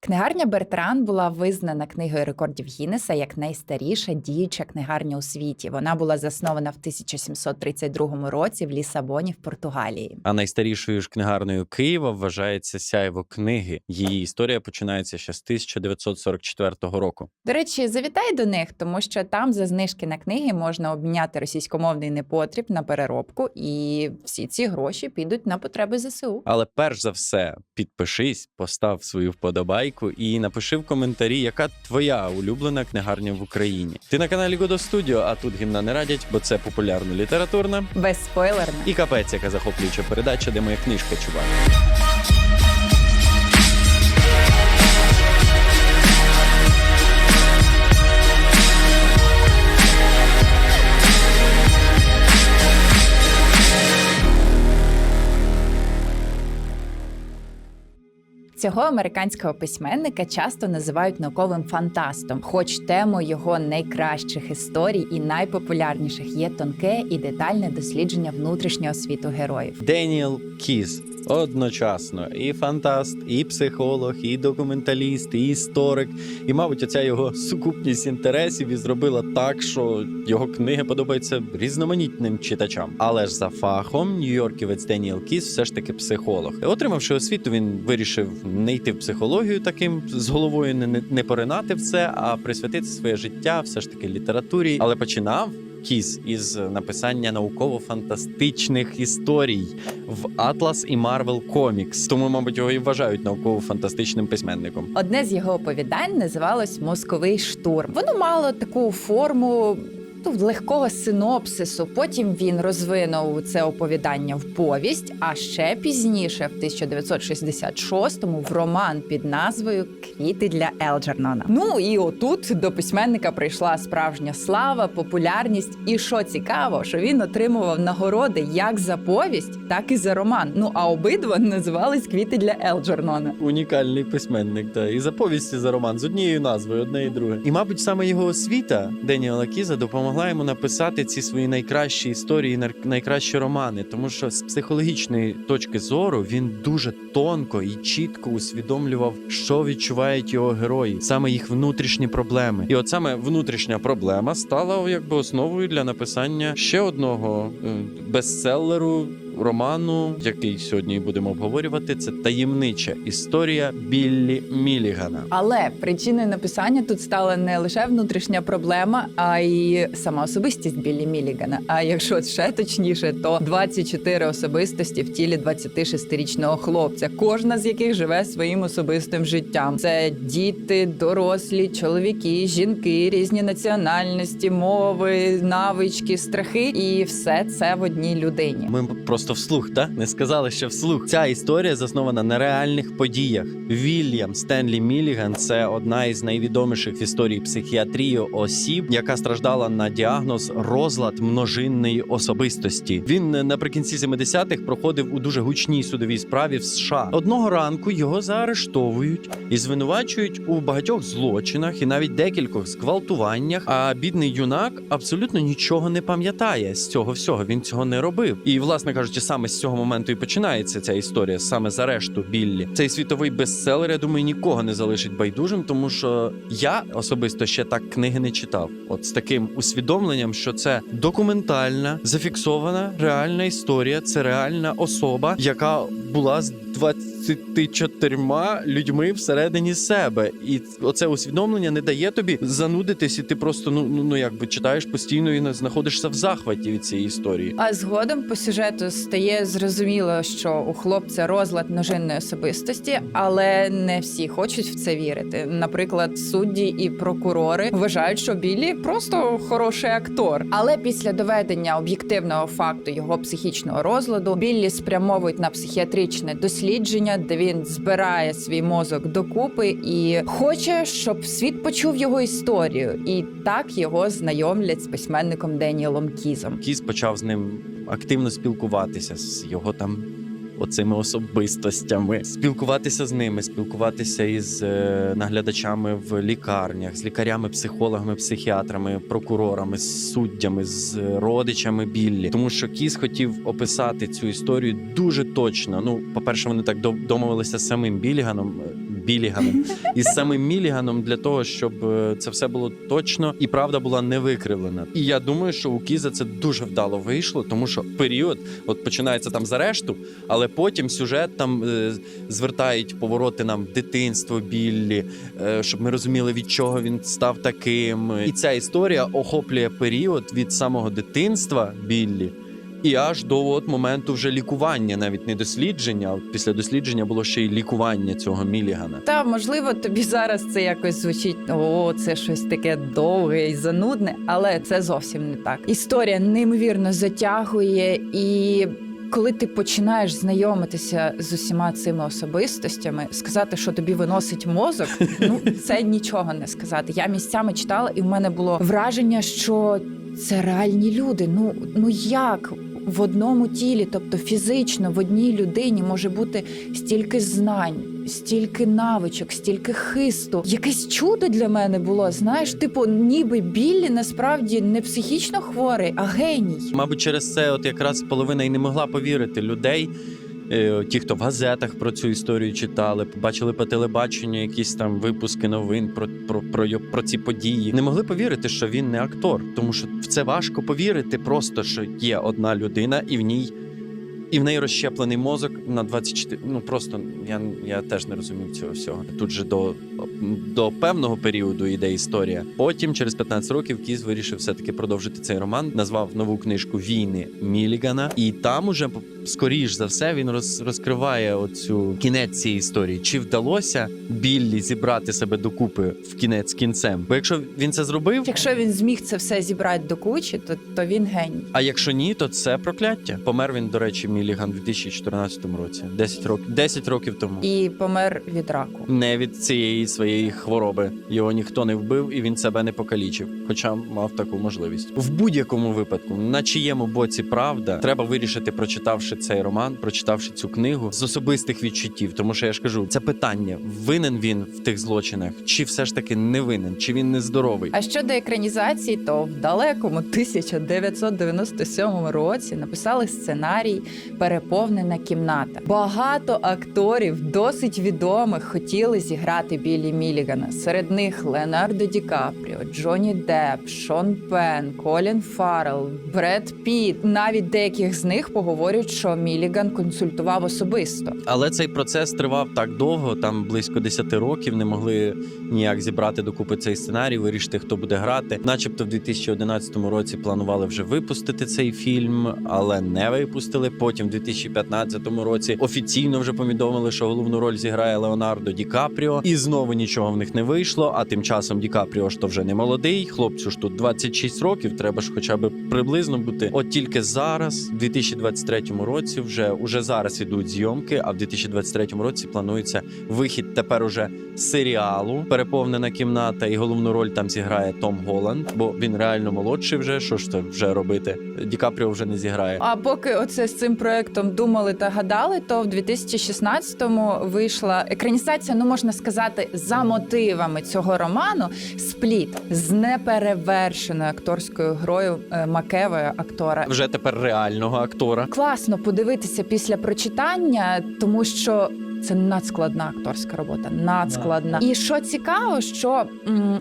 Книгарня Бертран була визнана книгою рекордів Гіннеса як найстаріша діюча книгарня у світі. Вона була заснована в 1732 році в Лісабоні в Португалії. А найстарішою ж книгарнею Києва вважається сяйво книги. Її історія починається ще з 1944 року. До речі, завітай до них, тому що там за знижки на книги можна обміняти російськомовний непотріб на переробку, і всі ці гроші підуть на потреби ЗСУ. Але перш за все, підпишись, постав свою вподобайку і напиши в коментарі, яка твоя улюблена книгарня в Україні. Ти на каналі Годо Студіо, а тут гімна не радять, бо це популярно літературна безспойлерна і капець, яка захоплююча передача, де моя книжка чувак. Цього американського письменника часто називають науковим фантастом, хоч темою його найкращих історій і найпопулярніших є тонке і детальне дослідження внутрішнього світу героїв. Деніел Кіз одночасно і фантаст, і психолог, і документаліст, і історик. І, мабуть, оця його сукупність інтересів і зробила так, що його книги подобаються різноманітним читачам. Але ж за фахом нью-йорківець Деніел Кіз все ж таки психолог. Отримавши освіту, він вирішив не йти в психологію таким з головою, не, не поринати в це, а присвятити своє життя все ж таки літературі. Але починав. Кіс із написання науково-фантастичних історій в Атлас і Марвел Комікс. Тому, мабуть, його і вважають науково-фантастичним письменником. Одне з його оповідань називалось Московий штурм. Воно мало таку форму. Легкого синопсису. Потім він розвинув це оповідання в повість, а ще пізніше, в 1966-му, в роман під назвою Квіти для Елджернона. Ну і отут до письменника прийшла справжня слава, популярність. І що цікаво, що він отримував нагороди як за повість, так і за роман. Ну а обидва називались Квіти для Елджернона. Унікальний письменник, та і за повість, і за роман з однією назвою, одне і друге. І, мабуть, саме його освіта Деніела Кіза допомогла йому написати ці свої найкращі історії, найкращі романи, тому що з психологічної точки зору він дуже тонко і чітко усвідомлював, що відчувають його герої, саме їх внутрішні проблеми. І от саме внутрішня проблема стала якби основою для написання ще одного е, бестселеру роману, який сьогодні будемо обговорювати, це таємнича історія Біллі Мілігана. Але причиною написання тут стала не лише внутрішня проблема, а й сама особистість Біллі Мілігана. А якщо ще точніше, то 24 особистості в тілі 26-річного хлопця, кожна з яких живе своїм особистим життям. Це діти, дорослі, чоловіки, жінки, різні національності, мови, навички, страхи, і все це в одній людині. Ми просто вслух, та не сказали ще вслух. Ця історія заснована на реальних подіях. Вільям Стенлі Міліган це одна із найвідоміших в історії психіатрії осіб, яка страждала на діагноз розлад множинної особистості. Він е, наприкінці 70-х проходив у дуже гучній судовій справі в США. Одного ранку його заарештовують і звинувачують у багатьох злочинах і навіть декількох зґвалтуваннях. А бідний юнак абсолютно нічого не пам'ятає з цього всього. Він цього не робив. І, власне кажучи, саме з цього моменту і починається ця історія, саме з арешту Біллі. Цей світовий бестселер, я думаю, нікого не залишить байдужим, тому що я особисто ще так книги не читав. От з таким усвідомленням, що це документальна, зафіксована реальна історія, це реальна особа, яка була з 24 людьми всередині себе, і оце усвідомлення не дає тобі занудитись, і ти просто ну ну, ну якби читаєш постійно і не знаходишся в захваті від цієї історії. А згодом по сюжету стає зрозуміло, що у хлопця розлад множинної особистості, але не всі хочуть в це вірити. Наприклад, судді і прокурори вважають, що Біллі просто хороший актор. Але після доведення об'єктивного факту його психічного розладу Біллі спрямовують на психіатричне дослідження, де він збирає свій мозок докупи і хоче, щоб світ почув його історію. І так його знайомлять з письменником Деніелом Кізом. Кіз почав з ним активно спілкуватися з його там. Оцими особистостями спілкуватися з ними, спілкуватися із е, наглядачами в лікарнях, з лікарями, психологами, психіатрами, прокурорами, з суддями, з родичами Біллі. Тому що Кіс хотів описати цю історію дуже точно. Ну, по-перше, вони так до- домовилися з самим Біліганом. Біліганом. І з самим Міліганом для того, щоб е, це все було точно і правда була не викривлена. І я думаю, що у Кіза це дуже вдало вийшло, тому що період от починається там з арешту, але потім сюжет там е, звертають повороти нам дитинство Біллі, е, щоб ми розуміли, від чого він став таким. І ця історія охоплює період від самого дитинства Біллі. І аж до от моменту вже лікування, навіть не дослідження. Після дослідження було ще й лікування цього Мілігана. Та можливо, тобі зараз це якось звучить. О, це щось таке довге і занудне, але це зовсім не так. Історія неймовірно затягує і. Коли ти починаєш знайомитися з усіма цими особистостями, сказати, що тобі виносить мозок, ну це нічого не сказати. Я місцями читала, і в мене було враження, що це реальні люди. Ну ну як в одному тілі, тобто фізично в одній людині може бути стільки знань, стільки навичок, стільки хисту. Якесь чудо для мене було. Знаєш, типу, ніби Біллі насправді не психічно хворий, а геній. Мабуть, через це, от якраз половина і не могла повірити людей. Е, Ті, хто в газетах про цю історію читали, побачили по телебаченню якісь там випуски новин про, про, про, про ці події, не могли повірити, що він не актор, тому що в це важко повірити, просто що є одна людина, і в ній і в неї розщеплений мозок на 24... Ну просто я, я теж не розумів цього всього. Тут же до, до певного періоду йде історія. Потім, через 15 років, Кіз вирішив все-таки продовжити цей роман. Назвав нову книжку Війни Мілігана, і там уже скоріш за все він роз, розкриває оцю кінець цієї історії. Чи вдалося Біллі зібрати себе докупи в кінець кінцем? Бо якщо він це зробив, Якщо він зміг це все зібрати до кучі, то, то він геній. а якщо ні, то це прокляття. Помер він, до речі, Міліган у 2014 році. 10 років 10 років тому. І помер від раку. Не від цієї своєї хвороби його ніхто не вбив і він себе не покалічив, хоча мав таку можливість. В будь-якому випадку, на чиєму боці правда, треба вирішити, прочитавши цей роман, прочитавши цю книгу з особистих відчуттів. Тому що я ж кажу, це питання: винен він в тих злочинах, чи все ж таки не винен, чи він нездоровий. А щодо екранізації, то в далекому 1997 році написали сценарій Переповнена кімната. Багато акторів, досить відомих, хотіли зіграти Біллі Мілігана. Серед них Леонардо Ді Капріо, Джонні Депп, Шон Пен, Колін Фаррелл, Бред Піт. Навіть деяких з них поговорять, що Міліган консультував особисто. Але цей процес тривав так довго, там близько 10 років не могли ніяк зібрати докупи цей сценарій, вирішити, хто буде грати. Начебто, в 2011 році планували вже випустити цей фільм, але не випустили. Потім, в 2015 році, офіційно вже повідомили, що головну роль зіграє Леонардо Ді Капріо, і знову нічого в них не вийшло. А тим часом Ді Капріо ж то вже не молодий. Хлопцю ж тут 26 років. Треба ж, хоча б приблизно бути. От тільки зараз, в 2023 році, вже уже зараз ідуть зйомки. А в 2023 році планується вихід тепер уже серіалу Переповнена кімната, і головну роль там зіграє Том Голланд, бо він реально молодший вже. Що ж це вже робити? Ді Капріо вже не зіграє. А поки оце з цим проектом думали та гадали, то в 2016-му вийшла екранізація, ну можна сказати, за мотивами цього роману спліт з неперевершеною акторською грою е, Макевою актора. Вже тепер реального актора. Класно подивитися після прочитання, тому що. Це надскладна акторська робота, надскладна. І що цікаво, що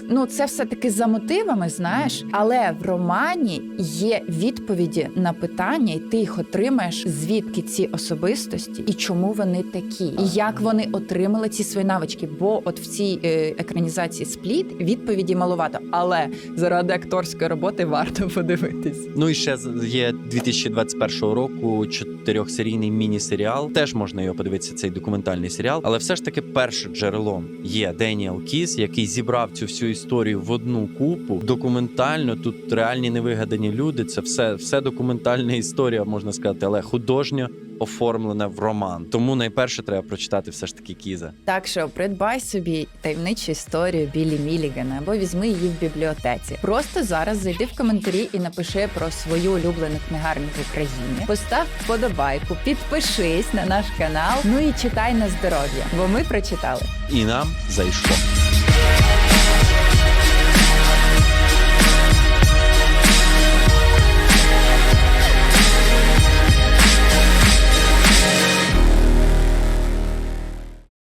ну це все таки за мотивами, знаєш, але в романі є відповіді на питання, і ти їх отримаєш, звідки ці особистості і чому вони такі, і як вони отримали ці свої навички. Бо от в цій е, екранізації спліт відповіді маловато, але заради акторської роботи варто подивитись. Ну і ще є 2021 року чотирьохсерійний міні-серіал. Теж можна його подивитися, цей документальний серіал. Але все ж таки першим джерелом є Деніел Кіс, який зібрав цю всю історію в одну купу. Документально тут реальні невигадані люди. Це все, все документальна історія, можна сказати, але художньо оформлена в роман. Тому найперше треба прочитати все ж таки Кіза. Так що придбай собі таємничу історію Білі Мілігана або візьми її в бібліотеці. Просто зараз зайди в коментарі і напиши про свою улюблену книгарню в Україні. Постав вподобайку, підпишись на наш канал. Ну і читай на здоров'я, бо ми прочитали. І нам зайшло.